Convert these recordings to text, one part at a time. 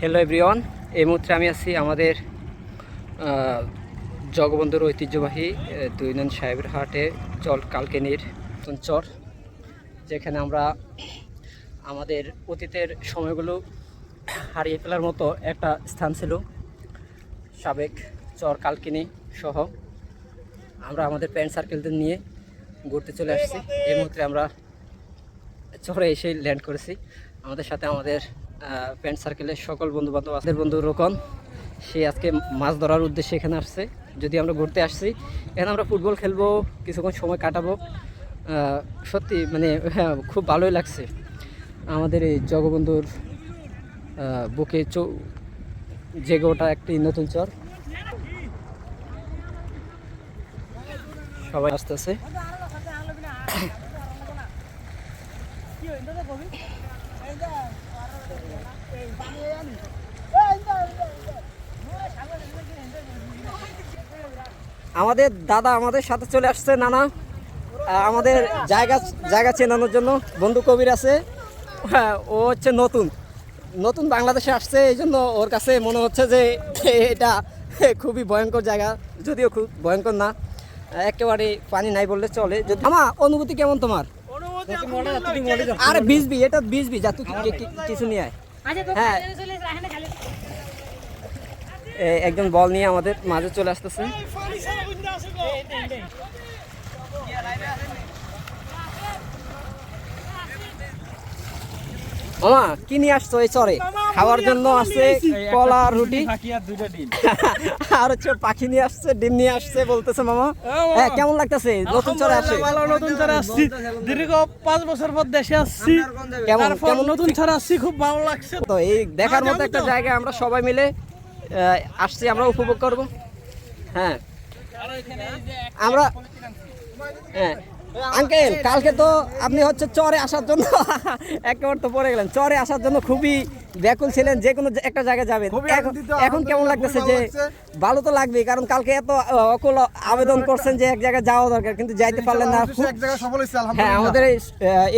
Hello everyone এই মুহূর্তে আমি আছি আমাদের জগবন্ধুর ঐতিহ্যবাহী দুই নন সাহেবের হাটে চল কালকেনির চর, যেখানে আমরা আমাদের অতীতের সময়গুলো হারিয়ে ফেলার মতো একটা স্থান ছিল, সাবেক চর কালকিনি সহ। আমরা আমাদের প্যান্ট সার্কেলদের নিয়ে ঘুরতে চলে আসছি। এই মুহূর্তে আমরা চরে এসে ল্যান্ড করেছি। আমাদের সাথে আমাদের ফ্রেন্ড সার্কেলের সকল বন্ধু বান্ধব আমাদের বন্ধু রোকন সে আজকে মাছ ধরার উদ্দেশ্যে এখানে আসছে। যদি আমরা ঘুরতে আসছি এখানে আমরা ফুটবল খেলব কিছুক্ষণ সময় কাটাবো। সত্যি মানে হ্যাঁ খুব ভালোই লাগছে। আমাদের এই জগবন্ধুর বুকে চৌ জেগে ওঠা একটি নতুন চর। সবাই আসতেছে। আমাদের দাদা আমাদের সাথে চলে আসছে, নানা। আমাদের জায়গা জায়গা চেনানোর জন্য। বন্ধু কবির আছে। হ্যাঁ ও হচ্ছে নতুন। নতুন বাংলাদেশে আসছে, এই জন্য ওর কাছে মনে হচ্ছে যে এটা খুবই ভয়ঙ্কর জায়গা। যদিও খুব ভয়ঙ্কর না, একেবারে পানি নাই বললে চলে। যদি আমার অনুভূতি কেমন তোমার? আরে বিজবি এটা বিজবি যা তুই কিছু নিয়ে আয়। হ্যাঁ। এ- একজন বল নিয়ে আমাদের মাঝে চলে আসতেছে। মামা কি নিয়ে আসছো এই চরে? খাওয়ার জন্য আছে কলা রুটি। আর হচ্ছে পাখি নিয়ে আসছে ডিম নিয়ে আসছে বলতেছে মামা। হ্যাঁ কেমন লাগতেছে? নতুন চরে আসে? ভালো নতুন ছাড়া আসছি। দীর্ঘ পাঁচ বছর পর দেশে আসছি। কেমন কেমন নতুন ছাড়া আসছি খুব ভালো লাগছে। তো এই দেখার মতো একটা জায়গা আমরা সবাই মিলে আসছি আমরা উপভোগ করব। হ্যাঁ। আমরা হ্যাঁ আঙ্কেল কালকে তো আপনি হচ্ছে চরে আসার জন্য একেবারে তো পড়ে গেলেন। চরে আসার জন্য খুবই ব্যাকুল ছিলেন যে কোনো একটা জায়গায় যাবেন। এখন কেমন লাগতেছে যে ভালো তো লাগবেই কারণ কালকে এত অকুল আবেদন করছেন যে এক জায়গায় যাওয়া দরকার কিন্তু যাইতে পারলেন না। হ্যাঁ আমাদের এই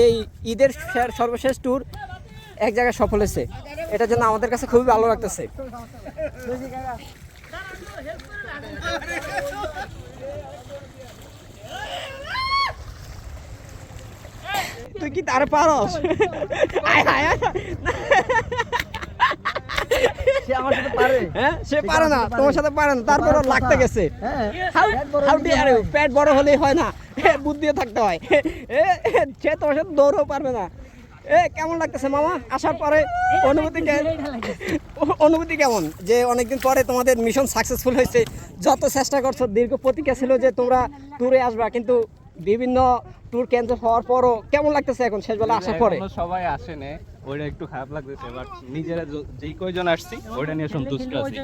এই ঈদের সর্বশেষ ট্যুর এক জায়গায় সফল হয়েছে। এটার জন্য আমাদের কাছে খুবই ভালো লাগতেছে। তুই কি তার পারস? আয়, আয়, আয়। সে আমার সাথে পারে। হ্যাঁ সে পারে না তোমার সাথে পারে না তারপর ওর লাগতে গেছে। you? পেট বড় হলেই হয় না। এ, বুদ্ধিও থাকতে হয়। সে তোমার সাথে দৌড়ও পারবে না। এ কেমন লাগতেছে মামা? আসার পরে অনুভূতি অনুভূতি কেমন? যে অনেকদিন পরে তোমাদের মিশন সাকসেসফুল হয়েছে। যত চেষ্টা করছ দীর্ঘ প্রতিজ্ঞা ছিল যে তোমরা ট্যুরে আসবা কিন্তু বিভিন্ন ট্যুর ক্যান্সেল হওয়ার পরও কেমন লাগতেছে এখন? শেষবেলা আসার পরে? সবাই আসে না ওইটা একটু খারাপ লাগতেছে বাট নিজেরা য- যেই কয়জন আসছি ওইটা নিয়ে সন্তুষ্ট আছি।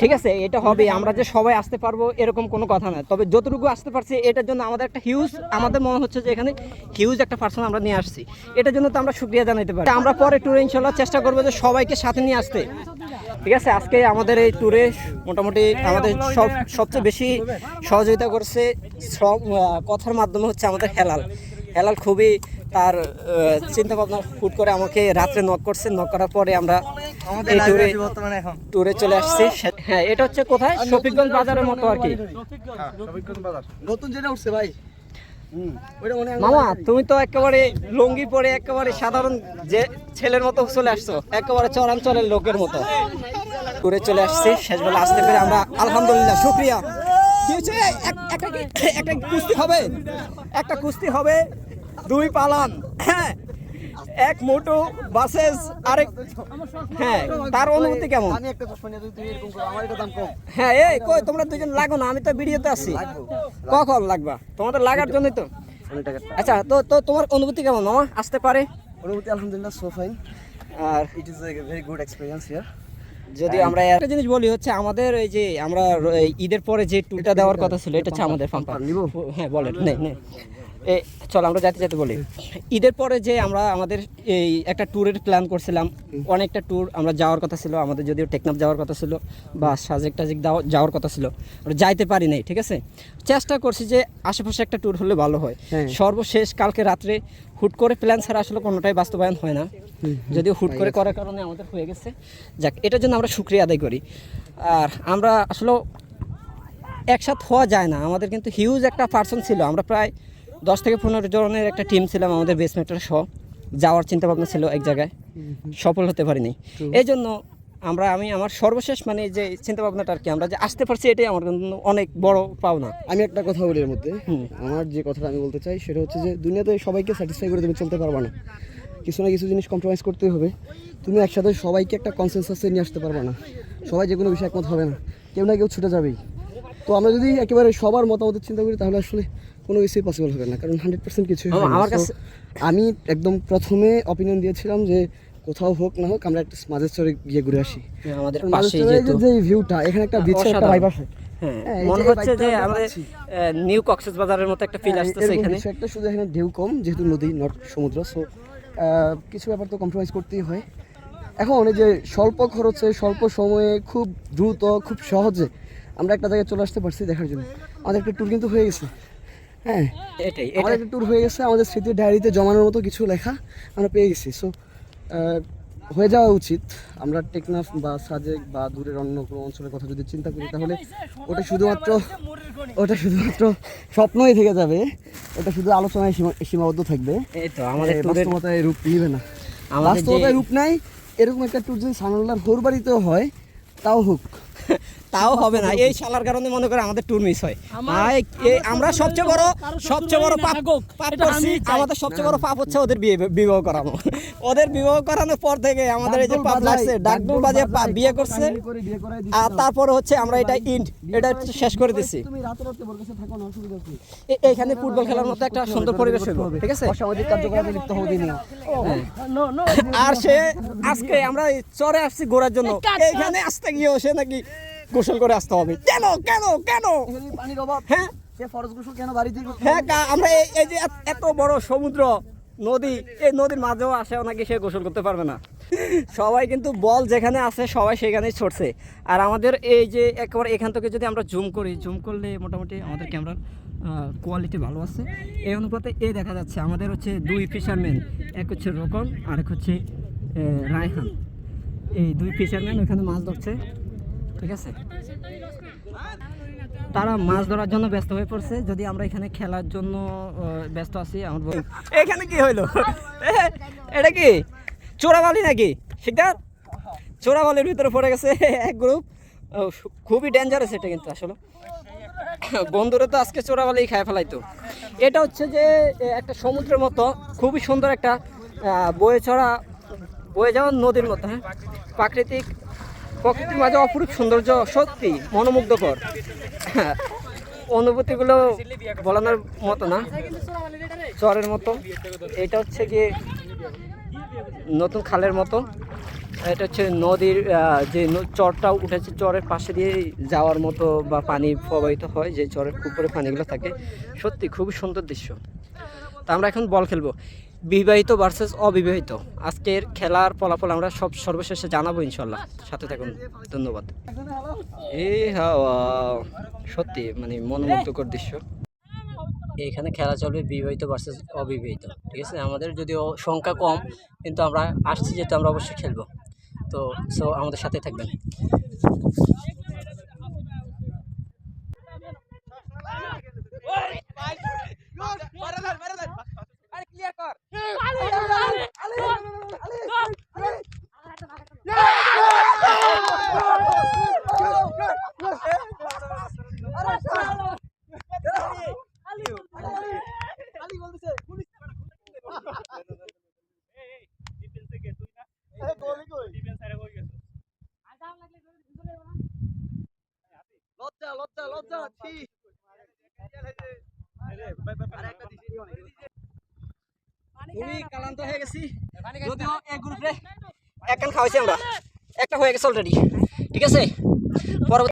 ঠিক আছে এটা হবে আমরা যে সবাই আসতে পারব এরকম কোনো কথা না। তবে যতটুকু আসতে পারছি এটার জন্য আমাদের একটা হিউজ আমাদের মনে হচ্ছে যে এখানে হিউজ একটা পার্সন আমরা নিয়ে আসছি। এটার জন্য তো আমরা শুক্রিয়া জানাতে পারি। আমরা পরে ট্যুরে ইনশাল্লাহ চেষ্টা করব যে সবাইকে সাথে নিয়ে আসতে। ঠিক আছে আজকে আমাদের এই ট্যুরে মোটামুটি আমাদের সব সবচেয়ে বেশি সহযোগিতা করছে সব কথার মাধ্যমে হচ্ছে আমাদের হেলাল। হেলাল খুবই তার চিন্তা ভাবনা ফুট করে আমাকে রাত্রে নক করছে। নক করার পরে আমরা এই ট্যুরে ট্যুরে চলে আসছি। হ্যাঁ এটা হচ্ছে কোথায়? শফিকগঞ্জ বাজারের মতো আর কি। নতুন যেটা উঠছে ভাই হয় মামা তুমি তো একেবারে লুঙ্গি পরে একেবারে সাধারণ যে ছেলের মতো চলে আসছো একেবারে চরাঞ্চলের লোকের মতো। ঘুরে চলে আসছি শেষবেলা আসতে পেরে আমরা আলহামদুলিল্লাহ শুক্রিয়া। কি হচ্ছে এক- একটা কি- একটা কুস্তি হবে একটা কুস্তি হবে দুই পালান। হ্যাঁ এক মোটো বাসেস আরেক হ্যাঁ তার অনুভূতি কেমন? আমি একটা চশমা নিয়ে তুই এরকম করো আমার এটা দাম কম। হ্যাঁ এই কই তোমরা দুজন লাগো না আমি তো ভিডিওতে আছি। কখন লাগবা? তোমাদের লাগার জন্যই তো। আচ্ছা তো তো তোমার অনুভূতি কেমন মামা? আসতে পারে? অনুভূতি আলহামদুলিল্লাহ so fine are it is a very good experience here যদি আমরা একটা জিনিস বলি হচ্ছে আমাদের এই যে আমরা ঈদের পরে যে টুলটা দেওয়ার কথা ছিল এটা হচ্ছে আমাদের ফাম্পার হ্যাঁ বলেন। নে নে। এ চল আমরা যাতে যেতে বলি। ঈদের পরে যে আমরা আমাদের এই একটা ট্যুরের প্ল্যান করছিলাম অনেকটা ট্যুর আমরা যাওয়ার কথা ছিল আমাদের যদিও টেকনাফ যাওয়ার কথা ছিল বা সাজেক টাজেক যাওয়া- যাওয়ার কথা ছিল আমরা যাইতে পারি নাই ঠিক আছে? চেষ্টা করছি যে আশেপাশে একটা ট্যুর হলে ভালো হয়। হ্যাঁ। সর্বশেষ কালকে রাত্রে হুট করে প্ল্যান ছাড়া আসলে কোনোটাই বাস্তবায়ন হয় না। যদিও হুট করে করার কারণে আমাদের হয়ে গেছে। যাক এটার জন্য আমরা শুক্রিয়া আদায় করি। আর আমরা আসলে একসাথ হওয়া যায় না আমাদের কিন্তু হিউজ একটা পার্সন ছিল আমরা প্রায় দশ থেকে পনেরো জনের একটা টিম ছিলাম আমাদের বেসমেন্টের সহ। যাওয়ার চিন্তা ভাবনা ছিল এক জায়গায়। সফল হতে পারিনি। এই জন্য আমরা আমি আমার সর্বশেষ মানে যে চিন্তা ভাবনাটা আর কি আমরা যে আসতে পারছি এটাই আমার জন্য অনেক বড় পাওনা। আমি একটা কথা বলি এর মধ্যে। আমার যে কথাটা আমি বলতে চাই সেটা হচ্ছে যে দুনিয়াতে সবাইকে স্যাটিসফাই করে তুমি চলতে পারবা না। কিছু না কিছু জিনিস কম্প্রোমাইজ করতে হবে। তুমি একসাথে সবাইকে একটা কনসেনসাসে নিয়ে আসতে পারবা না। সবাই যে কোনো বিষয়ে একমত হবে না। কেউ না কেউ ছুটে যাবেই। তো আমরা যদি একেবারে সবার মতামতের চিন্তা করি তাহলে আসলে কোনো কিছুই পসিবল হবে না কারণ হান্ড্রেড পার্সেন্ট কিছু আমার- কাছে- আমি একদম প্রথমে অপিনিয়ন দিয়েছিলাম যে কোথাও হোক না হোক আমরা একটা মাঝের চরে গিয়ে ঘুরে আসি। আমাদের চরে যেহেতু। যে ভিউটা এখানে একটা বিচের একটা অসাধারণ। ভাইব আসে। হ্যাঁ হ্যাঁ, মনে হচ্ছে যে আমরা আমাদের নিউ কক্সেস বাজারের মতো একটা ফিল হ্যাঁ, আসতেছে এখানে। একটা শুধু এখানে ঢেউ কম যেহেতু নদী নট সমুদ্র সো কিছু ব্যাপার তো কম্প্রোমাইজ করতেই হয়। এখন এই যে স্বল্প খরচে স্বল্প সময়ে খুব দ্রুত খুব সহজে আমরা একটা জায়গায় চলে আসতে পারছি দেখার জন্য। আমাদের একটা ট্যুর কিন্তু হয়ে গেছে। হ্যাঁ। এটাই আমাদের একটা ট্যুর হয়ে গেছে আমাদের স্মৃতির ডায়েরিতে জমানোর মতো কিছু লেখা আমরা পেয়ে গেছি। সো হয়ে যাওয়া উচিত। আমরা টেকনাফ বা সাজেক বা দূরের অন্য কোনো অঞ্চলের কথা যদি চিন্তা করি তাহলে ওটা শুধুমাত্র ওটা শুধুমাত্র স্বপ্নই থেকে যাবে। ওটা শুধু আলোচনায় সীমা- সীমাবদ্ধ থাকবে। আমাদের বাস্তবতায় রূপ নিবে না। বাস্তবতায় রূপ নাই এরকম একটা ট্যুর যদি সানাল্লার হোর বাড়িতেও হয় তাও হোক। তাও হবে না। এই শালার কারণে মনে করে আমাদের ট্যুর মিস হয়। আমরা সবচেয়ে বড় সবচেয়ে বড় পাপ পাপ করছি। আমাদের সবচেয়ে বড় পাপ হচ্ছে ওদের বিয়ে বিবাহ করানো। ওদের বিবাহ করানোর পর থেকে আমাদের এই যে পাপ লাগছে ডাকডোল বাজে বিয়ে করছে। আর। তারপরে হচ্ছে আমরা এটা ইন্ড এটা শেষ করে দিছি। এইখানে ফুটবল খেলার মতো একটা সুন্দর পরিবেশ হইব ঠিক আছে? অসামাজিক কার্যকলাপে লিপ্ত দিন না। আর সে আজকে আমরা চরে আসছি ঘোরার জন্য। এইখানে আসতে গিয়েও সে নাকি গোসল করে আসতে হবে। কেন কেন কেন? পানির অভাব। হ্যাঁ? সে ফরজ গোসল কেন বাড়িতেই হ্যাঁ আমরা এই- যে এত- বড় সমুদ্র নদী এই নদীর মাঝেও আসে নাকি সে গোসল করতে পারবে না। সবাই কিন্তু বল যেখানে আছে সবাই সেখানেই ছড়ছে আর আমাদের এই যে একেবারে এখান থেকে যদি আমরা জুম করি জুম করলে মোটামুটি আমাদের ক্যামেরার কোয়ালিটি ভালো আছে। এই অনুপাতে এ দেখা যাচ্ছে আমাদের হচ্ছে দুই ফিশারম্যান এক হচ্ছে রোকন আর এক হচ্ছে রায়হান। এই দুই ফিশারম্যান ওখানে মাছ ধরছে। ঠিক আছে? তারা মাছ ধরার জন্য ব্যস্ত হয়ে পড়ছে। যদি আমরা এখানে খেলার জন্য ব্যস্ত আছি, আমার এখানে কি হইল? এটা কি? চোরাবালি নাকি? শিকদার? চোরাবালির ভিতরে পড়ে গেছে এক গ্রুপ। খুবই ডেঞ্জারাস এটা কিন্তু আসলে। বন্ধুরা তো আজকে চোরাবালি খায় ফেলাইতো। এটা হচ্ছে যে একটা সমুদ্রের মতো, খুবই সুন্দর একটা বয়ে চড়া, বয়ে যাওয়া নদীর মতো হ্যাঁ? প্রাকৃতিক প্রকৃতির মাঝে অপরূপ সৌন্দর্য সত্যি মনোমুগ্ধকর। অনুভূতিগুলো বলানোর মতো না, চরের মতো। এটা হচ্ছে গিয়ে নতুন খালের মতো। এটা হচ্ছে নদীর যে চরটা উঠেছে, চরের পাশে দিয়ে যাওয়ার মতো বা পানি প্রবাহিত হয়, যে চরের উপরে পানিগুলো থাকে। সত্যি খুবই সুন্দর দৃশ্য। তা আমরা এখন বল খেলব। বিবাহিত ভার্সেস অবিবাহিত। আজকের খেলার ফলাফল আমরা সব সর্বশেষে জানাব ইনশাল্লাহ সাথে থাকুন, ধন্যবাদ। এই হাওয়া, সত্যি মানে মনোমুগ্ধকর দৃশ্য। এখানে খেলা চলবে বিবাহিত ভার্সেস অবিবাহিত, ঠিক আছে? আমাদের যদিও সংখ্যা কম, কিন্তু আমরা আসছি যেহেতু আমরা অবশ্যই খেলব। তো সো আমাদের সাথে থাকবেন। লজ্জা লজ্জা ছি। খুবই ক্লান্ত হয়ে গেছি? যদিও এক গ্রুপে এক খাওয়াইছি আমরা। একটা হয়ে গেছে অলরেডি ঠিক আছে? পরবর্তী